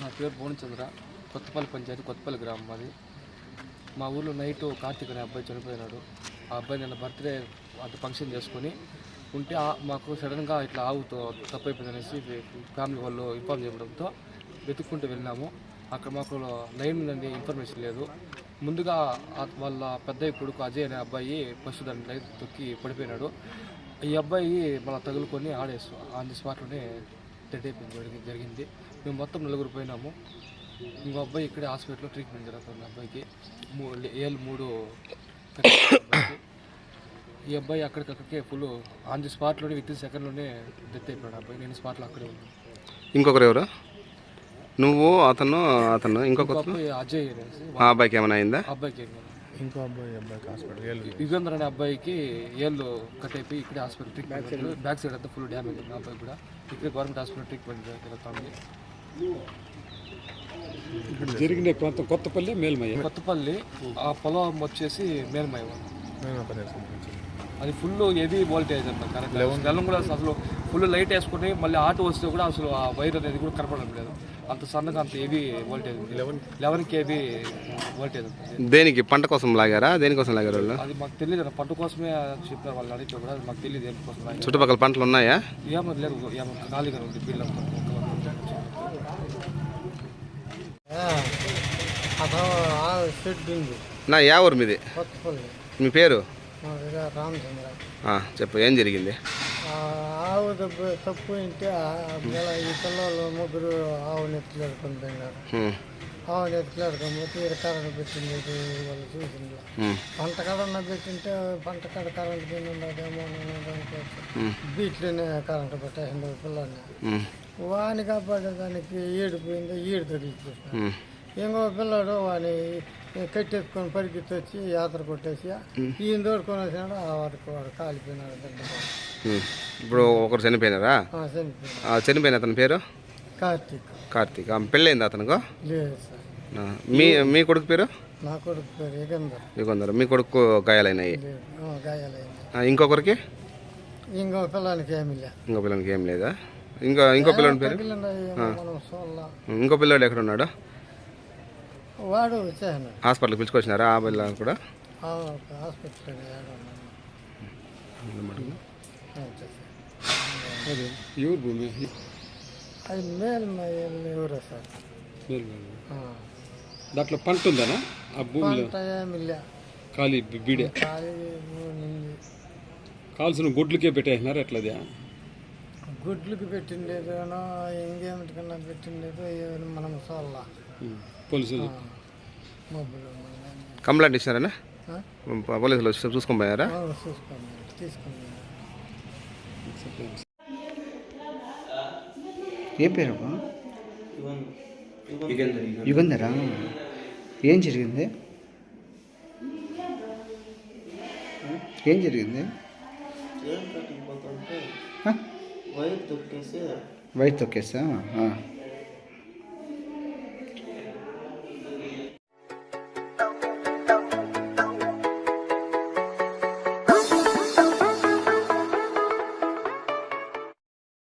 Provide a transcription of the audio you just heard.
నా పేరు భువనచంద్ర కొత్తపల్లి పంచాయతీ కొత్తపల్లి గ్రామం అది మా ఊర్లో నైట్ కార్తీక్ అనే అబ్బాయి చనిపోయినాడు. ఆ అబ్బాయి నిన్న బర్త్డే అంత ఫంక్షన్ చేసుకొని ఉంటే ఆ- మాకు సడన్గా ఇట్లా ఆవుతో తప్పైపోయింది అనేసి ఫ్యామిలీ వాళ్ళు ఇన్ఫార్మ్ చేయడంతో వెతుక్కుంటూ వెళ్ళినాము. అక్కడ మాకు లైన్ నుండి ఇన్ఫర్మేషన్ లేదు. ముందుగా వాళ్ళ పెద్దయ్య కొడుకు అజయ్ అనే అబ్బాయి ఫస్ట్ దాని లైన్ తొక్కి పడిపోయినాడు. ఈ అబ్బాయి మళ్ళీ తగులుకొని ఆడేసు ఆన్ ది స్పాట్లోనే డెడ్ అయిపోయింది జరిగి- జరిగింది. మేము మొత్తం నలుగురు పోయినాము. ఇంకో అబ్బాయి ఇక్కడే హాస్పిటల్లో ట్రీట్మెంట్ జరుగుతుంది అబ్బాయికి. మూ ఏళ్ళు మూడు. ఈ అబ్బాయి అక్కడికక్కడికే ఫుల్ ఆన్ ది స్పాట్లోనే విత్ ఇన్ సెకండ్లోనే డెత్ అయిపోయాడు అబ్బాయి. నేను స్పాట్లో అక్కడే ఉన్నాను. ఇంకొకరు ఎవరు? నువ్వు అతను అతను ఇంకొక ఇంకో అబ్బాయి అజయ్ అనేసి ఆ అబ్బాయికి ఏమైనా అయిందా? అబ్బాయికి ఏం కాదు. ఇంకో అబ్బాయి అబ్బాయికి హాస్పిటల్. యుగేంద్ర అనే అబ్బాయికి ఏళ్ళు కట్ అయిపోయి ఇక్కడే హాస్పిటల్ ట్రీట్మెంట్ బ్యాక్ సైడ్ అంతా ఫుల్ డ్యామేజ్ ఉంది. అబ్బాయి కూడా ఇక్కడే గవర్నమెంట్ హాస్పిటల్ ట్రీట్మెంట్ జరుగుతుంది జరిగిన ప్రాంతం కొత్తపల్లి మేల్మయ్య. కొత్తపల్లి ఆ పొలం వచ్చేసి మేల్మై మేము ఒక దేశం నుంచి అది ఫుల్ హెవీ వోల్టేజ్ అన్నమాట కరెంట్ నెలం కూడా అసలు ఫుల్ లైట్ వేసుకుని మళ్ళీ ఆటో వస్తే కూడా అసలు ఆ వైర్ అనేది కూడా కనపడడం లేదు. అంత సన్నగా అంత హెవీ వోల్టేజ్ ఉంది. లెవెన్. లెవెన్ కేవీ వోల్టేజ్ ఉంటుంది దేనికి? పంట కోసం లాగారా? దేనికోసం లాగారు వాళ్ళు? అది మాకు తెలియదు పంట కోసమే చెప్పారు వాళ్ళు అడిగితే కూడా అది మాకు తెలియదు దేనికోసం. చుట్టుపక్కల పంటలు ఉన్నాయా? ఏమో లేదు ఏమో ఖాళీగా ఉంది బిల్ అంతా అతను ఆ షెడ్ ఉంది నా యా ఊరు మీది? కొత్తపల్లి. మీ పేరు? చెప్పు ఏం జరిగింది? ఆవు దెబ్బ తప్పు ఉంటే ఈ పిల్లలు ముగ్గురు ఆవుని ఎత్తులాడుకొని పోయినారు. ఆవుని ఎత్తులాడుకొని పోతే ఇక్కడ కరెంట్ పెట్టింది ఇది వాళ్ళు చూసింది పంట కడన్న పెట్టింటే పంట కడ కరెంట్ పోయింది ఉండదేమో అని అనుకోవచ్చు. హ్మ్, బీట్లోనే కరెంట్ పెట్టేసింది పిల్లల్ని వాని కాపాడేదానికి ఈడిపోయింది ఈడు తగిలిపోయింది. ఇంకో పిల్లాడు వాని కట్టెత్తుకొని పరిగెత్తి వచ్చి యాత్ర కొట్టేసి ఈయన తోడుకొని వచ్చినాడు ఆ వరకు వాడు కాలిపోయినాడు. ఇప్పుడు ఒకరు చనిపోయినారా? చనిపోయిన అతని పేరు? కార్తీక్. కార్తీక్. ఆ, పెళ్ళయింది అతనికి? లేదు మీ మీ కొడుకు పేరు? నా కొడుకు పేరు యుగంధర్. మీ కొడుకు గాయాలైనాయి. లేదు ఆ, ఇంకొకరికి? ఇంకో పిల్లానికి ఏమీ లే ఇంకో పిల్లలకి ఏం లేదా? ఇంకా ఇంకో పిల్లడి పేరు? ఇంకో పిల్లడు ఎక్కడ ఉన్నాడు వాడు వచ్చేసినాడు హాస్పిటల్కి పిలుచుకొచ్చినారా ఆ పిల్లలు కూడా? హాస్పిటల్ ఎవరు భూమి? అది మేలు ఎవరే సార్. దాంట్లో పంట ఉందనా? ఆ భూమిలో? ఖాళీ బీడే. ఉంది. కావాల్సిన గుడ్లకే పెట్టేసినారు ఎట్లది? గుడ్లకు పెట్టిండేదేనో ఇంకేమిటికన్నా పెట్టిండేదో మనం చూడాల. పోలీసులు. కంప్లైంట్ ఇచ్చినారనా? పోలీసులు వచ్చి చూసుకొని పోయారా? ఏ పేరు యుగంధరా. ఏం జరిగింది? ఏం జరిగింది? వైట్ తొక్కేసా.